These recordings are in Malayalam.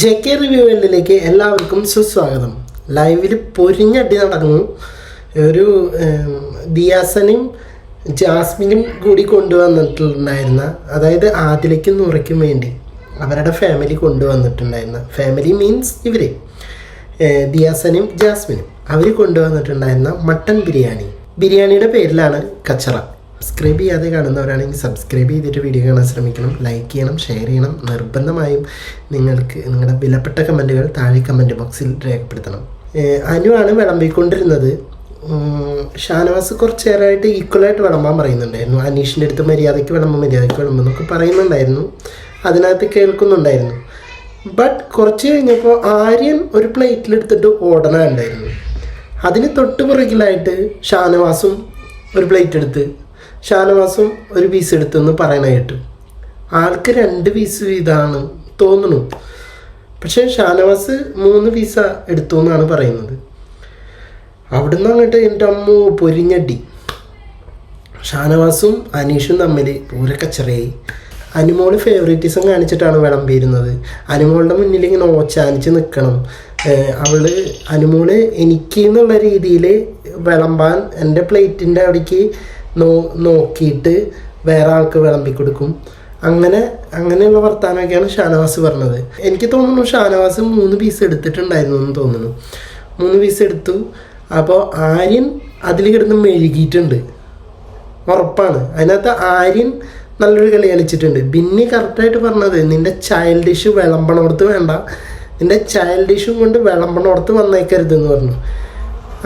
ജെ കെ റിവ്യൂ വേൾഡിലേക്ക് എല്ലാവർക്കും സുസ്വാഗതം. ലൈവിൽ പൊരിഞ്ഞടി നടന്നു. ഒരു ദിയാസനും ജാസ്മിനും കൂടി കൊണ്ടുവന്നിട്ടുണ്ടായിരുന്ന അതായത് ആദിലേക്കും നൂറയ്ക്കും വേണ്ടി അവരുടെ ഫാമിലി കൊണ്ടുവന്നിട്ടുണ്ടായിരുന്ന ഫാമിലി മീൻസ് ഇവർ ദിയാസനും ജാസ്മിനും അവർ കൊണ്ടുവന്നിട്ടുണ്ടായിരുന്ന മട്ടൺ ബിരിയാണി. ബിരിയാണിയുടെ പേരിലാണ് കച്ചറ. സബ്സ്ക്രൈബ് ചെയ്യാതെ കാണുന്നവരാണെങ്കിൽ സബ്സ്ക്രൈബ് ചെയ്തിട്ട് വീഡിയോ കാണാൻ ശ്രമിക്കണം. ലൈക്ക് ചെയ്യണം ഷെയർ ചെയ്യണം. നിർബന്ധമായും നിങ്ങൾക്ക് നിങ്ങളുടെ വിലപ്പെട്ട കമന്റുകൾ താഴെ കമന്റ് ബോക്സിൽ രേഖപ്പെടുത്തണം. അനുവാണ് വിളമ്പിക്കൊണ്ടിരുന്നത്. ഷാനവാസ് കുറച്ചേരായിട്ട് ഈക്വലായിട്ട് വിളമ്പാൻ പറയുന്നുണ്ടായിരുന്നു അനീഷിന്റെ അടുത്ത് മര്യാദയ്ക്ക് വിളമ്പും മര്യാദയ്ക്ക് വിളമ്പും എന്നൊക്കെ പറയുന്നുണ്ടായിരുന്നു. അതിനകത്ത് കേൾക്കുന്നുണ്ടായിരുന്നു. ബട്ട് കുറച്ച് കഴിഞ്ഞപ്പോൾ ആര്യൻ ഒരു പ്ലേറ്റിലെടുത്തിട്ട് ഓടണുണ്ടായിരുന്നു അതിന് തൊട്ട് പുറകിലായിട്ട് ഷാനവാസും ഒരു പ്ലേറ്റ് എടുത്ത് ഷാനവാസും ഒരു പീസ് എടുത്തെന്ന് പറയണ കേട്ടു. ആൾക്ക് രണ്ട് പീസ് വീതമാണ് തോന്നുന്നു. പക്ഷേ ഷാനവാസ് മൂന്ന് പീസ എടുത്തു എന്നാണ് പറയുന്നത്. അവിടുന്ന് അങ്ങോട്ട് എന്റെ അമ്മ പൊരിഞ്ഞടി. ഷാനവാസും അനീഷും തമ്മിൽ പൂരക്കച്ചറയായി അനുമോൾ ഫേവറേറ്റിസം കാണിച്ചിട്ടാണ് വിളമ്പിയിരുന്നത്. അനുമോളുടെ മുന്നിൽ ഇങ്ങനെ ഓച്ചാനിച്ച് നിൽക്കണം അവൾ അനുമോൾ എനിക്ക് എന്നുള്ള രീതിയിൽ വിളമ്പാൻ എന്റെ പ്ലേറ്റിന്റെ അവിടേക്ക് നോ നോക്കിയിട്ട് വേറെ ആൾക്ക് വിളമ്പി കൊടുക്കും അങ്ങനെ അങ്ങനെയുള്ള വർത്താനമൊക്കെയാണ് ഷാനവാസ് പറഞ്ഞത്. എനിക്ക് തോന്നുന്നു ഷാനവാസ് മൂന്ന് പീസ് എടുത്തിട്ടുണ്ടായിരുന്നു എന്ന് തോന്നുന്നു. മൂന്ന് പീസ് എടുത്തു. അപ്പോൾ ആര്യൻ അതിൽ കിടന്ന് മെഴുകിയിട്ടുണ്ട്. ഉറപ്പാണ്. അതിനകത്ത് ആര്യൻ നല്ലൊരു കളി കളിച്ചിട്ടുണ്ട്. ബിന്നി കറക്റ്റായിട്ട് പറഞ്ഞത് നിന്റെ ചൈൽഡിഷ് വിളമ്പണോടത്ത് വേണ്ട. നിന്റെ ചൈൽഡിഷും കൊണ്ട് വിളമ്പണോടത്ത് വന്നേക്കരുത് എന്ന് പറഞ്ഞു.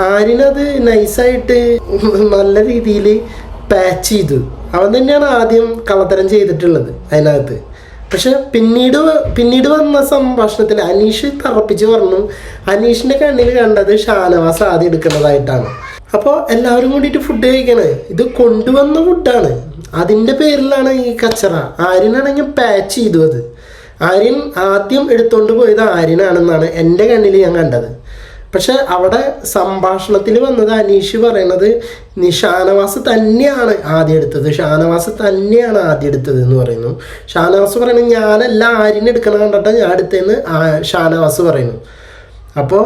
ആര്യനത് നൈസായിട്ട് നല്ല രീതിയിൽ പാച്ച് ചെയ്തു. അവൻ തന്നെയാണ് ആദ്യം കള്ളത്തരം ചെയ്തിട്ടുള്ളത് അതിനകത്ത്. പക്ഷെ പിന്നീട് പിന്നീട് വന്ന സംഭാഷണത്തിൽ അനീഷ് തറപ്പിച്ച് പറഞ്ഞു അനീഷിന്റെ കണ്ണിൽ കണ്ടത് ഷാനവാസ് ആദ്യം എടുക്കുന്നതായിട്ടാണ്. അപ്പോൾ എല്ലാവരും കൂടിയിട്ട് ഫുഡ് കഴിക്കണേ. ഇത് കൊണ്ടുവന്ന ഫുഡാണ് അതിന്റെ പേരിലാണ് ഈ കച്ചറ. ആര്യനാണെങ്കിൽ പാച്ച് ചെയ്തു അത് ആര്യൻ ആദ്യം എടുത്തുകൊണ്ട് പോയത് ആര്യനാണെന്നാണ് എന്റെ കണ്ണിൽ ഞാൻ കണ്ടത്. പക്ഷെ അവിടെ സംഭാഷണത്തിൽ വന്നത് അനീഷ് പറയണത് ഷാനവാസ് തന്നെയാണ് ആദ്യം എടുത്തത്. ഷാനവാസ് തന്നെയാണ് ആദ്യം എടുത്തത് എന്ന് പറയുന്നു. ഷാനവാസ് പറയുന്നത് ഞാനല്ല ആര്യനെ എടുക്കണം കണ്ടിട്ട് ഞാൻ എടുത്തതെന്ന് ഷാനവാസ് പറയുന്നു. അപ്പോൾ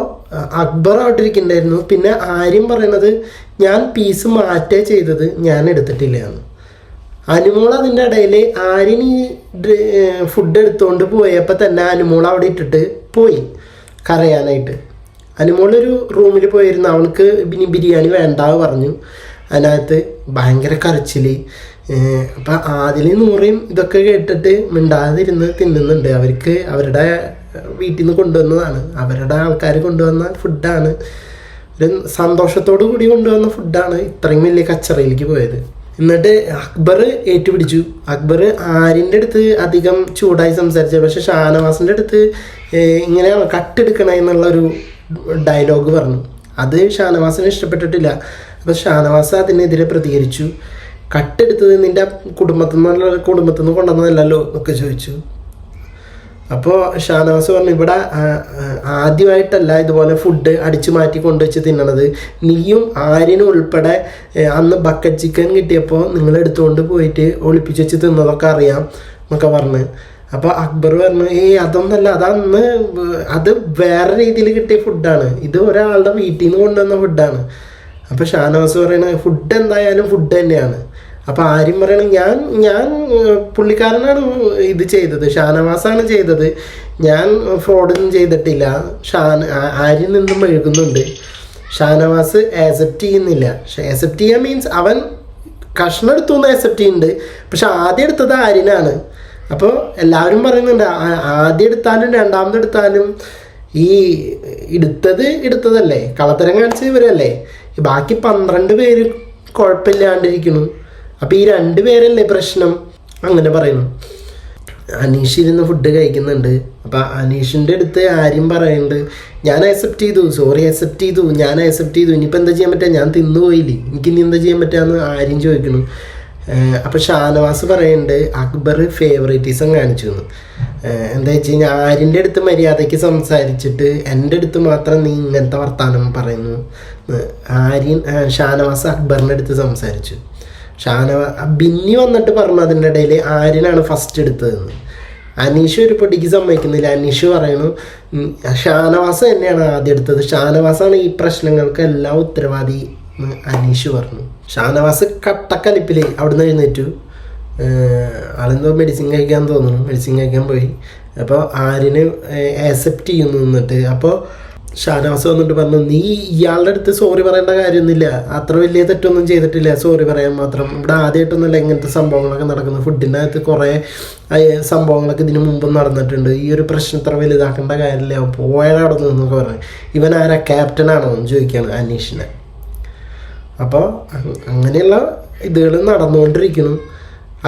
അക്ബർ ആയിട്ടിരിക്കുന്നുണ്ടായിരുന്നു. പിന്നെ ആര്യം പറയണത് ഞാൻ പീസ് മാറ്റേ ചെയ്തത് ഞാൻ എടുത്തിട്ടില്ല എന്ന്. അനുമോൾ അതിന്റെ ഇടയിൽ ആര്യൻ ഈ ഫുഡ് എടുത്തുകൊണ്ട് പോയപ്പോൾ തന്നെ അനുമോൾ അവിടെ ഇട്ടിട്ട് പോയി കരയാനായിട്ട്. അനുമോളൊരു റൂമിൽ പോയിരുന്നു അവൾക്ക് പിന്നെ ബിരിയാണി വേണ്ട പറഞ്ഞു. അതിനകത്ത് ഭയങ്കര കരച്ചിൽ അപ്പം അതിൽ നൂറയും ഇതൊക്കെ കേട്ടിട്ട് മിണ്ടാതിരുന്ന് തിന്നുന്നുണ്ട്. അവർക്ക് അവരുടെ വീട്ടിൽ നിന്ന് കൊണ്ടുവന്നതാണ്. അവരുടെ ആൾക്കാർ കൊണ്ടുവന്ന ഫുഡാണ്. ഒരു സന്തോഷത്തോടു കൂടി കൊണ്ടുവന്ന ഫുഡാണ് ഇത്രയും വലിയ കച്ചറയിലേക്ക് പോയത്. എന്നിട്ട് അക്ബർ ഏറ്റുപിടിച്ചു. അക്ബർ ആര്യന്റെ അടുത്ത് അധികം ചൂടായി സംസാരിച്ചു. പക്ഷെ ഷാനവാസിന്റെ അടുത്ത് ഇങ്ങനെ ഇങ്ങനെയാണ് കട്ടെടുക്കണേ എന്നുള്ളൊരു ഡയലോഗ് പറഞ്ഞു. അത് ഷാനവാസിന് ഇഷ്ടപ്പെട്ടിട്ടില്ല. അപ്പോൾ ഷാനവാസ് അതിനെതിരെ പ്രതികരിച്ചു. കട്ടെടുത്തത് നിന്റെ കുടുംബത്തിൽ നിന്നുള്ള കുടുംബത്തിൽ നിന്ന് കൊണ്ടുവന്നതല്ലല്ലോ എന്നൊക്കെ ചോദിച്ചു. അപ്പോൾ ഷാനവാസ് പറഞ്ഞു ഇവിടെ ആദ്യമായിട്ടല്ല ഇതുപോലെ ഫുഡ് അടിച്ചു മാറ്റി കൊണ്ടുവച്ച് തിന്നണത്. നീയും ആര്യനും ഉൾപ്പെടെ അന്ന് ബക്കറ്റ് ചിക്കൻ കിട്ടിയപ്പോൾ നിങ്ങൾ എടുത്തുകൊണ്ട് പോയിട്ട് ഒളിപ്പിച്ച് വെച്ച് തിന്നതൊക്കെ അറിയാം എന്നൊക്കെ പറഞ്ഞ്. അപ്പോൾ അക്ബർ പറഞ്ഞു ഏയ് അതൊന്നല്ല അതന്ന് അത് വേറെ രീതിയിൽ കിട്ടിയ ഫുഡാണ് ഇത് ഒരാളുടെ വീട്ടിൽ നിന്ന് കൊണ്ടുവന്ന ഫുഡാണ് അപ്പോൾ ഷാനവാസ് പറയുന്നത് ഫുഡ് എന്തായാലും ഫുഡ് തന്നെയാണ്. അപ്പോൾ ആര്യം പറയണ ഞാൻ ഞാൻ പുള്ളിക്കാരനാണ് ഇത് ചെയ്തത് ഷാനവാസാണ് ചെയ്തത്. ഞാൻ ഫ്രോഡൊന്നും ചെയ്തിട്ടില്ല. ഷാൻ ആര്യൻ നിന്നും എഴുകുന്നുണ്ട് ഷാനവാസ് ആക്സെപ്റ്റ് ചെയ്യുന്നില്ല. ആക്സെപ്റ്റ് ചെയ്യാൻ മീൻസ് അവൻ കഷ്ണം എടുത്തു എന്ന് ആക്സെപ്റ്റ് ചെയ്യുന്നുണ്ട്. പക്ഷെ ആദ്യം എടുത്തത് ആര്യനാണ്. അപ്പോൾ എല്ലാവരും പറയുന്നുണ്ട് ആദ്യം എടുത്താലും രണ്ടാമത് എടുത്താലും ഈ എടുത്തത് എടുത്തതല്ലേ? കളത്തരം കാണിച്ച ഇവരല്ലേ? ബാക്കി പന്ത്രണ്ട് പേര് കുഴപ്പമില്ലാണ്ടിരിക്കുന്നു. അപ്പോൾ ഈ രണ്ട് പേരല്ലേ പ്രശ്നം? അങ്ങനെ പറയുന്നു. അനീഷ് ഇരുന്ന് ഫുഡ് കഴിക്കുന്നുണ്ട്. അപ്പം അനീഷിന്റെ അടുത്ത് ആര്യം പറയുന്നുണ്ട് ഞാൻ അക്സെപ്റ്റ് ചെയ്തു സോറി അക്സെപ്റ്റ് ചെയ്തു ഞാൻ അക്സെപ്റ്റ് ചെയ്തു. ഇനിയിപ്പോൾ എന്താ ചെയ്യാൻ പറ്റുക ഞാൻ തിന്നു പോയില്ലേ എനിക്ക് ഇനി എന്താ ചെയ്യാൻ പറ്റുകയെന്ന് ആര്യം ചോദിക്കുന്നു. അപ്പം ഷാനവാസ് പറയുന്നുണ്ട് അക്ബർ ഫേവറേറ്റിസം കാണിച്ചു എന്ന്. എന്താ വെച്ച് കഴിഞ്ഞാൽ ആരിന്റെ അടുത്ത് മര്യാദയ്ക്ക് സംസാരിച്ചിട്ട് എന്റെ അടുത്ത് മാത്രം നീ ഇങ്ങനത്തെ വർത്താനം പറയുന്നു ആര്യൻ ഷാനവാസ് അക്ബറിന്റെ അടുത്ത് സംസാരിച്ചു. ഷാനവാ ബിന്നി വന്നിട്ട് പറഞ്ഞു അതിന്റെ ഇടയിൽ ആര്യനാണ് ഫസ്റ്റ് എടുത്തതെന്ന്. അനീഷ് ഒരു പൊടിക്ക് സമ്മതിക്കുന്നില്ല. അനീഷ് പറയണു ഷാനവാസ് തന്നെയാണ് ആദ്യം എടുത്തത്. ഷാനവാസാണ് ഈ പ്രശ്നങ്ങൾക്കെല്ലാം ഉത്തരവാദി അനീഷ് പറഞ്ഞു. ഷാനവാസ് കട്ടക്കലിപ്പിൽ അവിടുന്ന് എഴുന്നേറ്റു. ആളെന്തോ മെഡിസിൻ കഴിക്കാൻ തോന്നുന്നു. മെഡിസിൻ കഴിക്കാൻ പോയി. അപ്പോൾ ആര്യന് ആക്സെപ്റ്റ് ചെയ്യുന്നു എന്നിട്ട്. അപ്പോൾ ഷാനവാസ് വന്നിട്ട് പറഞ്ഞു നീ ഇയാളുടെ അടുത്ത് സോറി പറയേണ്ട കാര്യമൊന്നുമില്ല. അത്ര വലിയ തെറ്റൊന്നും ചെയ്തിട്ടില്ല. സോറി പറയാൻ മാത്രം. ഇവിടെ ആദ്യമായിട്ടൊന്നുമല്ല ഇങ്ങനത്തെ സംഭവങ്ങളൊക്കെ നടക്കുന്നു ഫുഡിന്റെ അകത്ത് കുറേ സംഭവങ്ങളൊക്കെ ഇതിനു മുമ്പ് നടന്നിട്ടുണ്ട്. ഈ ഒരു പ്രശ്നം ഇത്ര വലുതാക്കേണ്ട കാര്യമില്ല. പോയാലവിടെ നിന്നൊക്കെ പറഞ്ഞു. ഇവൻ ആരാ? ക്യാപ്റ്റനാണോ എന്ന് ചോദിക്കുകയാണ് അനീഷിനെ. അപ്പോൾ അങ്ങനെയുള്ള ഇതുകൾ നടന്നുകൊണ്ടിരിക്കുന്നു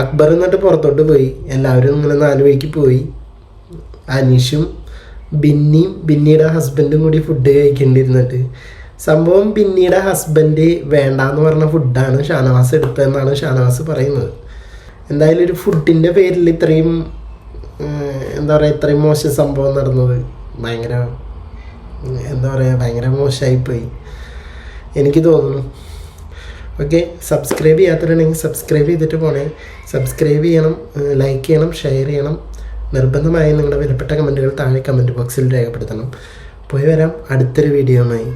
അക്ബർ എന്നിട്ട് പുറത്തോട്ട് പോയി. എല്ലാവരും ഇങ്ങനെ നാല് വഴിക്ക് പോയി. അനീഷും ബിന്നിയും ബിന്നിയുടെ ഹസ്ബൻഡും കൂടി ഫുഡ് കഴിക്കേണ്ടിരുന്നിട്ട് സംഭവം ബിന്നിയുടെ ഹസ്ബൻഡ് വേണ്ടാന്ന് പറഞ്ഞ ഫുഡാണ് ഷാനവാസ് എടുത്തതെന്നാണ് ഷാനവാസ് പറയുന്നത്. എന്തായാലും ഒരു ഫുഡിന്റെ പേരിൽ ഇത്രയും എന്താ പറയുക ഇത്രയും മോശം സംഭവം നടന്നത് ഭയങ്കര എന്താ പറയുക ഭയങ്കര മോശമായിപ്പോയി എനിക്ക് തോന്നുന്നു. ഓക്കെ സബ്സ്ക്രൈബ് ചെയ്യാത്തവരുണ്ടെങ്കിൽ സബ്സ്ക്രൈബ് ചെയ്തിട്ട് പോണേ. സബ്സ്ക്രൈബ് ചെയ്യണം ലൈക്ക് ചെയ്യണം ഷെയർ ചെയ്യണം. നിർബന്ധമായും നിങ്ങളുടെ വിലപ്പെട്ട കമന്റുകൾ താഴെ കമന്റ് ബോക്സിൽ രേഖപ്പെടുത്തണം. പോയി വരാം. അടുത്തൊരു വീഡിയോയുമായി